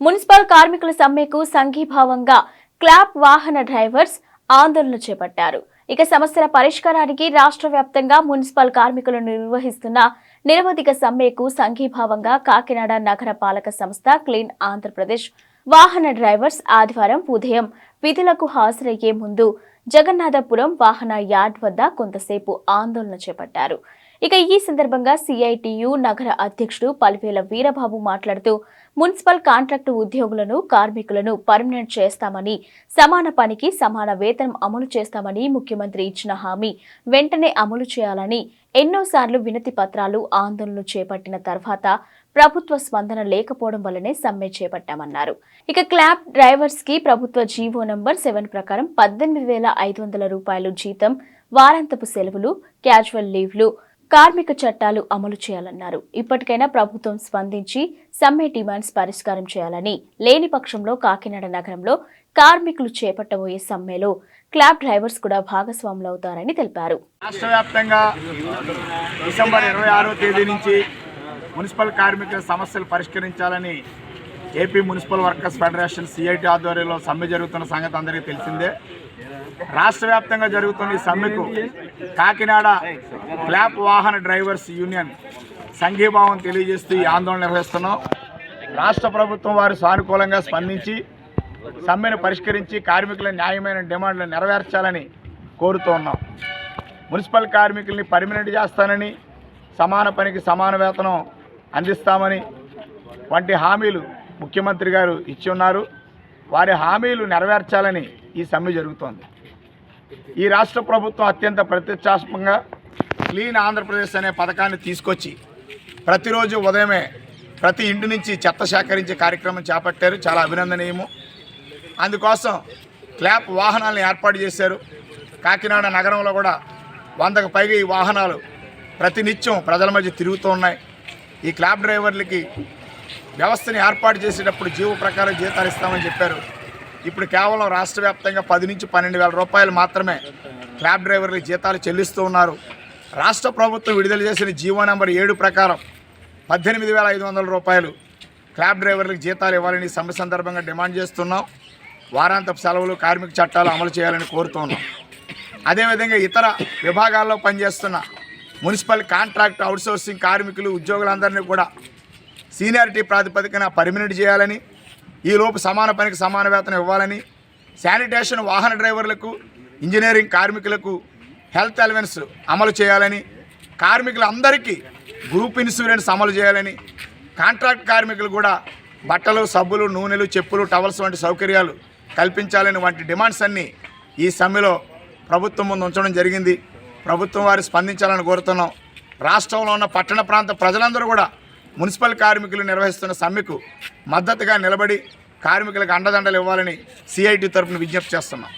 Municipal కార్మికుల సమ్మెకు సంఘీభావంగా క్లాప్ వాహన డ్రైవర్స్ ఆందోళన చేపట్టారు. ఇక సమస్యల పరిష్కారానికి రాష్ట్ర వ్యాప్తంగా మున్సిపల్ కార్మికులు నిర్వహిస్తున్న నిరవధిక సమ్మెకు సంఘీభావంగా కాకినాడ నగర పాలక సంస్థ క్లీన్ ఆంధ్రప్రదేశ్ వాహన డ్రైవర్స్ ఆదివారం ఉదయం విధులకు హాజరయ్యే ముందు జగన్నాథపురం వాహన యార్డ్ వద్ద కొంతసేపు ఆందోళన చేపట్టారు. ఇక ఈ సందర్భంగా సిఐటియు నగర అధ్యక్షుడు పల్వేల వీరబాబు మాట్లాడుతూ మున్సిపల్ కాంట్రాక్టు ఉద్యోగులను కార్మికులను పర్మనెంట్ చేస్తామని సమాన పనికి సమాన వేతనం అమలు చేస్తామని ముఖ్యమంత్రి ఇచ్చిన హామీ వెంటనే అమలు చేయాలని ఎన్నోసార్లు వినతి పత్రాలు ఆందోళనలు చేపట్టిన తర్వాత ప్రభుత్వ స్పందన లేకపోవడం వల్లనే సమ్మె చేపట్టామన్నారు. ఇక క్లాబ్ డ్రైవర్స్కి ప్రభుత్వ జీవో నంబర్ సెవెన్ ప్రకారం పద్దెనిమిది వేల ఐదు వందల రూపాయలు జీతం వారాంతపు సెలవులు క్యాజువల్ లీవ్లు కార్మిక చట్టాలు అమలు చేయాలన్నారు. ఇప్పటికైనా ప్రభుత్వం స్పందించి సమ్మె డిమాండ్స్ పరిష్కారం చేయాలని లేని పక్షంలో కాకినాడ నగరంలో కార్మికులు చేపట్టబోయే సమ్మెలో క్లాబ్ డ్రైవర్స్ కూడా భాగస్వాములు అవుతారని తెలిపారు. రాష్ట్ర వ్యాప్తంగా డిసెంబర్ ఇరవై ఆరో తేదీ నుంచి మున్సిపల్ కార్మికుల సమస్యలు పరిష్కరించాలని AP municipal workers federation CIT ఆధ్వర్యంలో సమ్మె జరుగుతున్న సంగతి అందరికీ తెలిసిందే. రాష్ట్ర వ్యాప్తంగా జరుగుతున్న ఈ సమ్మెకు కాకినాడ క్లాప్ వాహన డ్రైవర్స్ యూనియన్ సంఘీభావం తెలియజేస్తూ ఈ ఆందోళన నిర్వహిస్తున్నాం. రాష్ట్ర ప్రభుత్వం వారు సానుకూలంగా స్పందించి సమ్మెను పరిష్కరించి కార్మికుల న్యాయమైన డిమాండ్లు నెరవేర్చాలని కోరుతూ ఉన్నాం. మున్సిపల్ కార్మికుల్ని పర్మినెంట్ చేస్తానని సమాన పనికి సమాన వేతనం అందిస్తామని వంటి హామీలు ముఖ్యమంత్రి గారు ఇచ్చి ఉన్నారు. వారి హామీలు నెరవేర్చాలని ఈ సమ్మె జరుగుతోంది. ఈ రాష్ట్ర ప్రభుత్వం అత్యంత ప్రతిష్టాత్మకంగా క్లీన్ ఆంధ్రప్రదేశ్ అనే పథకాన్ని తీసుకొచ్చి ప్రతిరోజు ఉదయమే ప్రతి ఇంటి నుంచి చెత్త సేకరించే కార్యక్రమం చేపట్టారు. చాలా అభినందనీయము. అందుకోసం క్లాప్ వాహనాలను ఏర్పాటు చేశారు. కాకినాడ నగరంలో కూడా వందకు పైగా ఈ వాహనాలు ప్రతినిత్యం ప్రజల మధ్య తిరుగుతూ ఉన్నాయి. ఈ క్లాబ్ డ్రైవర్లకి వ్యవస్థని ఏర్పాటు చేసేటప్పుడు జీవ ప్రకారం జీతాలు ఇస్తామని చెప్పారు. ఇప్పుడు కేవలం రాష్ట్ర వ్యాప్తంగా పది నుంచి పన్నెండు వేల రూపాయలు మాత్రమే క్యాబ్ డ్రైవర్లకు జీతాలు చెల్లిస్తూ ఉన్నారు. రాష్ట్ర ప్రభుత్వం విడుదల చేసిన జీవో నెంబర్ ఏడు ప్రకారం పద్దెనిమిది వేల ఐదు వందల రూపాయలు క్యాబ్ డ్రైవర్లకు జీతాలు ఇవ్వాలని సమ్మె సందర్భంగా డిమాండ్ చేస్తున్నాం. వారాంతపు సెలవులు కార్మిక చట్టాలు అమలు చేయాలని కోరుతున్నాం. అదేవిధంగా ఇతర విభాగాల్లో పనిచేస్తున్న మున్సిపల్ కాంట్రాక్ట్ అవుట్సోర్సింగ్ కార్మికులు ఉద్యోగులందరినీ కూడా సీనియారిటీ ప్రాతిపదికన పర్మినెంట్ చేయాలని ఈలోపు సమాన పనికి సమాన వేతనం ఇవ్వాలని శానిటేషన్ వాహన డ్రైవర్లకు ఇంజనీరింగ్ కార్మికులకు హెల్త్ అలవెన్స్ అమలు చేయాలని కార్మికులందరికీ గ్రూప్ ఇన్సూరెన్స్ అమలు చేయాలని కాంట్రాక్ట్ కార్మికులు కూడా బట్టలు సబ్బులు నూనెలు చెప్పులు టవల్స్ వంటి సౌకర్యాలు కల్పించాలని వంటి డిమాండ్స్ అన్నీ ఈ సమ్మెలో ప్రభుత్వం ముందు ఉంచడం జరిగింది. ప్రభుత్వం వారు స్పందించాలని కోరుతున్నాం. రాష్ట్రంలో ఉన్న పట్టణ ప్రాంత ప్రజలందరూ కూడా మున్సిపల్ కార్మికులు నిర్వహిస్తున్న సమ్మెకు మద్దతుగా నిలబడి కార్మికులకు అండదండలు ఇవ్వాలని సిఐటి తరపున విజ్ఞప్తి చేస్తున్నాం.